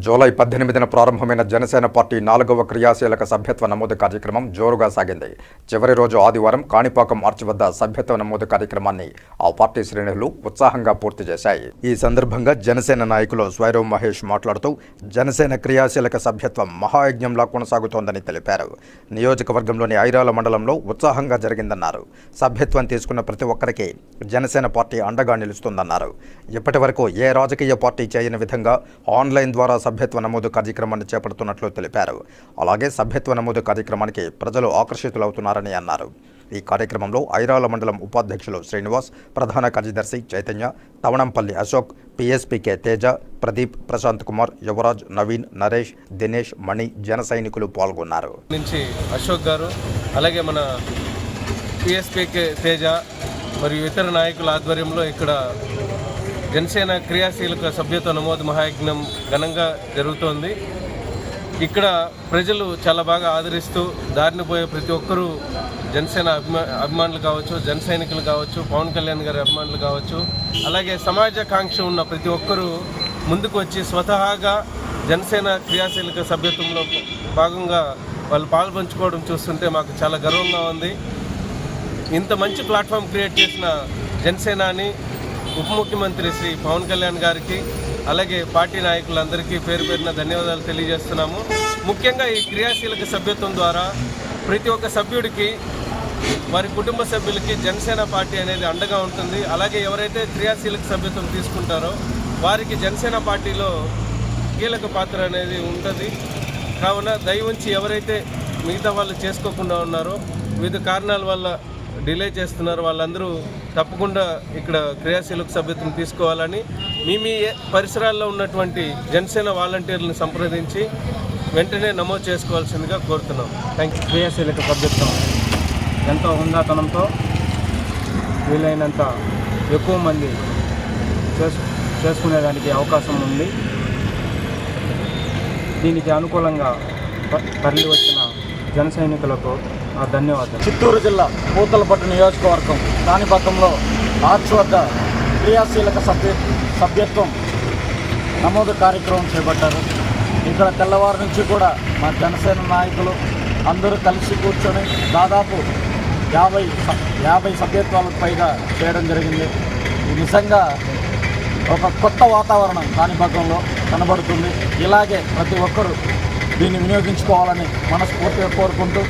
July పద్దెనిమిదిన ప్రారంభమైన Janasena party నాలుగవ క్రియాశీలక సభ్యత్వ నమోదు కార్యక్రమం జోరుగా సాగింది. చివరి రోజు ఆదివారం కాణిపాకం మార్చి వద్ద సభ్యత్వ నమోదు కార్యక్రమాన్ని ఆ పార్టీ శ్రేణులు ఉత్సాహంగా పూర్తి చేశాయి. ఈ సందర్భంగా జనసేన నాయకులు స్వైరవ్ మహేష్ మాట్లాడుతూ జనసేన క్రియాశీలక సభ్యత్వం మహాయజ్ఞంలా కొనసాగుతోందని తెలిపారు. నియోజకవర్గంలోని ఐరాల మండలంలో ఉత్సాహంగా జరిగిందన్నారు. సభ్యత్వం తీసుకున్న ప్రతి ఒక్కరికి జనసేన పార్టీ అండగా నిలుస్తుందన్నారు. ఇప్పటి వరకు ఏ రాజకీయ పార్టీ చేయని విధంగా ఆన్లైన్ ద్వారా సభ్యత్వ నమోదు కార్యక్రమాన్ని చేపడుతున్నట్లు తెలిపారు. అలాగే సభ్యత్వ నమోదు కార్యక్రమానికి ప్రజలు ఆకర్షితులవుతున్నారని అన్నారు. ఈ కార్యక్రమంలో ఐరాల మండలం ఉపాధ్యక్షులు శ్రీనివాస్ ప్రధాన కార్యదర్శి చైతన్య తవణంపల్లి అశోక్ పిఎస్పీకే తేజ ప్రదీప్ ప్రశాంత్ కుమార్ యువరాజ్ నవీన్ నరేష్ దినేష్ మణి జన సైనికులు పాల్గొన్నారు. నుంచి అశోక్ గారు అలాగే మన పిఎస్పీకే తేజ మరియు ఇతర నాయకుల ఆధ్వర్యంలో ఇక్కడ జనసేన క్రియాశీలక సభ్యత్వ నమోదు మహాయజ్ఞం ఘనంగా జరుగుతోంది. ఇక్కడ ప్రజలు చాలా బాగా ఆదరిస్తూ దారిని పోయే ప్రతి ఒక్కరూ జనసేన అభిమా అభిమానులు కావచ్చు జన సైనికులు కావచ్చు పవన్ కళ్యాణ్ గారి అభిమానులు కావచ్చు అలాగే సమాజాకాంక్ష ఉన్న ప్రతి ఒక్కరూ ముందుకు వచ్చి స్వతహాగా జనసేన క్రియాశీలక సభ్యత్వంలో భాగంగా వాళ్ళు పాల్పంచుకోవడం చూస్తుంటే మాకు చాలా గర్వంగా ఉంది. ఇంత మంచి ప్లాట్ఫామ్ క్రియేట్ చేసిన జనసేనాని ఉప ముఖ్యమంత్రి శ్రీ పవన్ కళ్యాణ్ గారికి అలాగే పార్టీ నాయకులందరికీ పేరు పేరున ధన్యవాదాలు తెలియజేస్తున్నాము. ముఖ్యంగా ఈ క్రియాశీలక సభ్యత్వం ద్వారా ప్రతి ఒక్క సభ్యుడికి వారి కుటుంబ సభ్యులకి జనసేన పార్టీ అనేది అండగా ఉంటుంది. అలాగే ఎవరైతే క్రియాశీలక సభ్యత్వం తీసుకుంటారో వారికి జనసేన పార్టీలో కీలక పాత్ర అనేది ఉంటుంది. కావున దయవుంచి ఎవరైతే మిగతా వాళ్ళు చేసుకోకుండా ఉన్నారో వివిధ కారణాల వల్ల డిలే చేస్తున్నారు వాళ్ళందరూ తప్పకుండా ఇక్కడ క్రియాశీలక సభ్యత్వం తీసుకోవాలని మీ మీ పరిసరాల్లో ఉన్నటువంటి జనసేన వాలంటీర్లను సంప్రదించి వెంటనే నమోదు చేసుకోవాల్సిందిగా కోరుతున్నాం. థ్యాంక్ యూ క్రియాశీలక సభ్యత్వం ఎంతో హుందాతనంతో వీలైనంత ఎక్కువ మంది చేసు చేసుకునేదానికి అవకాశం ఉంది. దీనికి అనుకూలంగా తరలి వచ్చిన జన సైనికులకు ధన్యవాదాలు. చిత్తూరు జిల్లా పూతలపట్టు నియోజకవర్గం కాణిపాకంలో ఆర్చ్ వద్ద క్రియాశీలక సభ్య సభ్యత్వం నమోదు కార్యక్రమం చేపట్టారు. ఇక్కడ తెల్లవారు నుంచి కూడా మా జనసేన నాయకులు అందరూ కలిసి కూర్చొని దాదాపు యాభై యాభై సభ్యత్వాలకు పైగా చేయడం జరిగింది. ఇది నిజంగా ఒక కొత్త వాతావరణం కాణిపాకంలో కనబడుతుంది. ఇలాగే ప్రతి ఒక్కరూ దీన్ని వినియోగించుకోవాలని మనస్ఫూర్తిగా కోరుకుంటూ